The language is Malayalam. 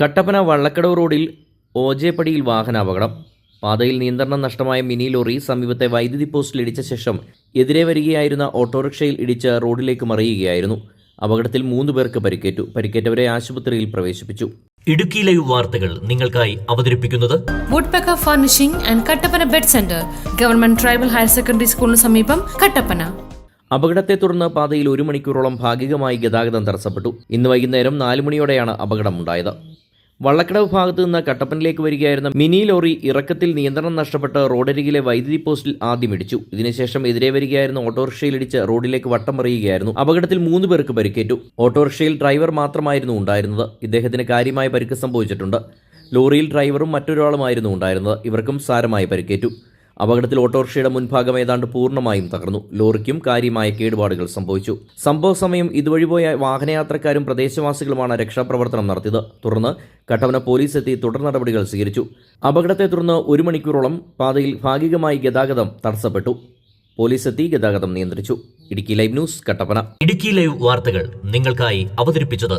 കട്ടപ്പന വള്ളക്കടവ് റോഡിൽ ഓജേപ്പടിയിൽ വാഹനാപകടം. പാതയിൽ നിയന്ത്രണം നഷ്ടമായ മിനി ലോറി സമീപത്തെ വൈദ്യുതി പോസ്റ്റിൽ ഇടിച്ച ശേഷം എതിരെ വരികയായിരുന്ന ഓട്ടോറിക്ഷയിൽ ഇടിച്ച് റോഡിലേക്ക് മറിയുകയായിരുന്നു. അപകടത്തിൽ മൂന്ന് പേർക്ക് പരിക്കേറ്റു. പരിക്കേറ്റവരെ ആശുപത്രിയിൽ പ്രവേശിപ്പിച്ചു. ഇടുക്കി ലൈവ് വാർത്തകൾ നിങ്ങൾക്കായി അവതരിപ്പിക്കുന്നത് Woodpecker furnishing and Kattappana bed center government tribal higher secondary സ്കൂളിന് സമീപം കട്ടപ്പന. അപകടത്തെ തുടർന്ന് പാതയിൽ ഒരു മണിക്കൂറോളം ഭാഗികമായി ഗതാഗതം തടസ്സപ്പെട്ടു. ഇന്ന് വൈകുന്നേരം നാല് മണിയോടെയാണ് അപകടമുണ്ടായത്. വള്ളക്കടവ് ഭാഗത്ത് നിന്ന് കട്ടപ്പനയിലേക്ക് വരികയായിരുന്ന മിനി ലോറി ഇറക്കത്തിൽ നിയന്ത്രണം നഷ്ടപ്പെട്ട് റോഡരികിലെ വൈദ്യുതി പോസ്റ്റിൽ ആദ്യം ഇടിച്ചു. ഇതിനുശേഷം എതിരെ വരികയായിരുന്ന ഓട്ടോറിക്ഷയിലിടിച്ച് റോഡിലേക്ക് വട്ടം മറിയുകയായിരുന്നു അപകടത്തിൽ മൂന്ന് പേർക്ക് പരിക്കേറ്റു. ഓട്ടോറിക്ഷയിൽ ഡ്രൈവർ മാത്രമായിരുന്നു ഉണ്ടായിരുന്നത്. ഇദ്ദേഹത്തിന് കാര്യമായ പരിക്ക് സംഭവിച്ചിട്ടുണ്ട്. ലോറിയിൽ ഡ്രൈവറും മറ്റൊരാളുമായിരുന്നു ഉണ്ടായിരുന്നത്. ഇവർക്കും സാരമായി പരിക്കേറ്റു. അപകടത്തിൽ ഓട്ടോറിക്ഷയുടെ മുൻഭാഗം ഏതാണ്ട് പൂർണമായും തകർന്നു. ലോറിക്കും കാര്യമായ കേടുപാടുകൾ സംഭവിച്ചു. സംഭവ സമയം ഇതുവഴി പോയ വാഹനയാത്രക്കാരും പ്രദേശവാസികളുമാണ് രക്ഷാപ്രവർത്തനം നടത്തിയത്. തുടർന്ന് കട്ടവന പോലീസ് എത്തി തുടർ നടപടികൾ സ്വീകരിച്ചു. അപകടത്തെ തുടർന്ന് ഒരു മണിക്കൂറോളം പാതയിൽ ഭാഗികമായി ഗതാഗതം തടസ്സപ്പെട്ടു. പോലീസ് എത്തി ഗതാഗതം നിയന്ത്രിച്ചു. Idukki live news Kattappana. Idukki live വാർത്തകൾ നിങ്ങൾക്കായി അവതരിപ്പിച്ചത്